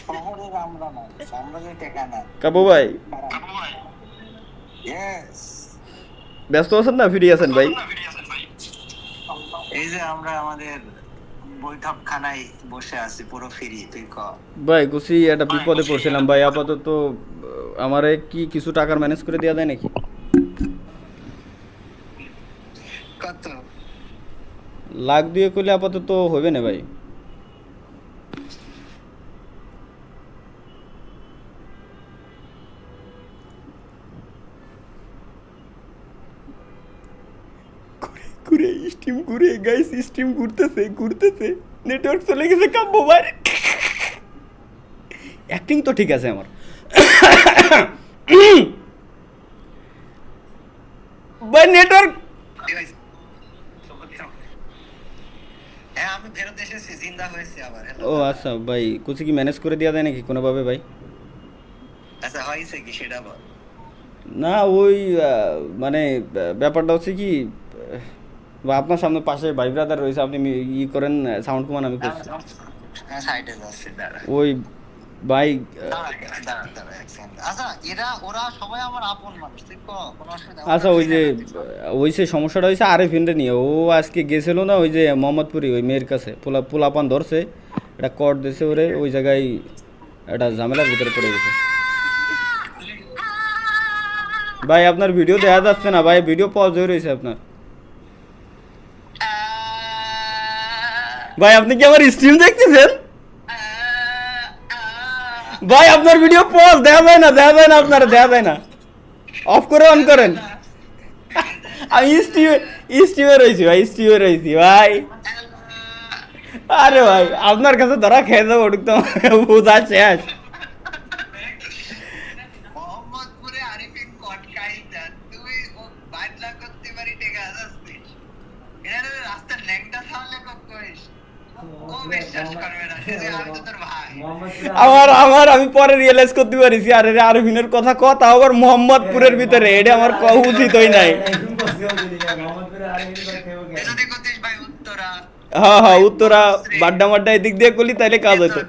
শহরের আমরা না আমরা যে টেকা না কাবু ভাই। ব্যস্ত আছেন না? ফ্রি আছেন ভাই? এই যে আমরা আমাদের বৈঠকখানায় বসে আছি পুরো ফ্রি তুই ক। ভাই গুছি একটা বিপদে পড়ছিলাম ভাই আপাতত আমারে কি কিছু টাকার ম্যানেজ করে দেওয়া যায় নাকি? কত? লাখ দিয়ে করলে আপাতত হবে না ভাই। ঘুরে স্টিম ঘুরে গাইস স্টিম ঘুরতেছে ঘুরতেছে। নেটওয়ার্ক চলে গেছে কাব্য ভাই অ্যাক্টিং তো ঠিক আছে আমার। ভাই নেটওয়ার্ক হ্যাঁ আমি ফেরত এসেছি জিন্দা হয়েছে আবার ও আচ্ছা ভাই কুচি কি ম্যানেজ করে দেওয়া যায় নাকি কোনোভাবে ভাই? আচ্ছা হয়েছে কি সেটা বল। না ওই মানে ব্যাপারটা হচ্ছে কি বা আপনার সামনে পাশে ভাই ব্রাদার রয়েছে আপনি ই করেন সাউন্ড কমান আমি করছি। হ্যাঁ ওই ভাই। আচ্ছা এরা ওরা সবাই আমার আপন মানুষ তুই ক কোনো অসুবিধা আচ্ছা ওই যে ওই সে সমস্যাটা হয়েছে আরেফিনটা নিয়ে। ও আজকে গেছিল না ওই যে মোহাম্মদপুরি ওই মেয়ের কাছে। পোলা পোলাপান ধরছে এটা কট দিয়েছে ওরে ওই জায়গায় একটা ঝামেলার ভিতরে পড়ে গেছে। ভাই আপনার ভিডিও দেখা যাচ্ছে না ভাই ভিডিও পজ হয়ে রয়েছে আপনার। ভাই, আপনি কি আমার স্ট্রিম দেখতেছেন? ভাই, আপনার ভিডিও পজ দেখা যায় না, দেখা যায় না আপনার, দেখা যায় না। অফ করে অন করেন। আমি স্টিমে স্টিমে রয়েছি ভাই স্টিমে রয়েছি ভাই। আরে ভাই, আপনার কাছে ধরা খেয়ে যাব একদম বোঝা শেষ। মোহাম্মদপুরে আরিফিন কটকাইটা তুই ও বাদলা করতে পারি টেকা যাচ্ছিস এরা রাস্তার ল্যাংটা থামলে কইস ও বিশ্বাস করবে না সে যে আমি তো তোর ভাই আমার আমার, আমি পরে রিয়েলাইজ করতে পারিছি, আরে রে আরবিনের কথা কথা আবার মোহাম্মদপুরের ভিতরে, এটা আমার কহ উচিত হই নাই। হ্যাঁ হ্যাঁ উত্তরা বাড্ডা মাড্ডা এদিক দিয়ে করলি কাজ হতো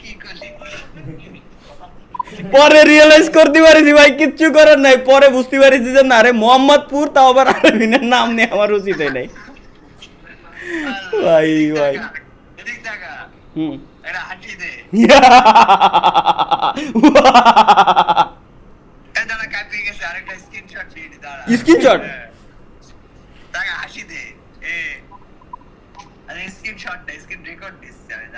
কি পরে রিয়েলাইজ করতে পারিছি ভাই, কিচ্ছু করার নাই, পরে বুঝতে পারিছি যে না রে, মোহাম্মদপুর, তাও আবার আরবিনের নাম নিয়ে আমার উচিত হয় নাই। ভাই ভাই হুম এটা হাঁটি দে স্ক্রিনশট টাকা হাসি দে এ আরে স্ক্রিনশট না স্ক্রিন রেকর্ড দিস আমি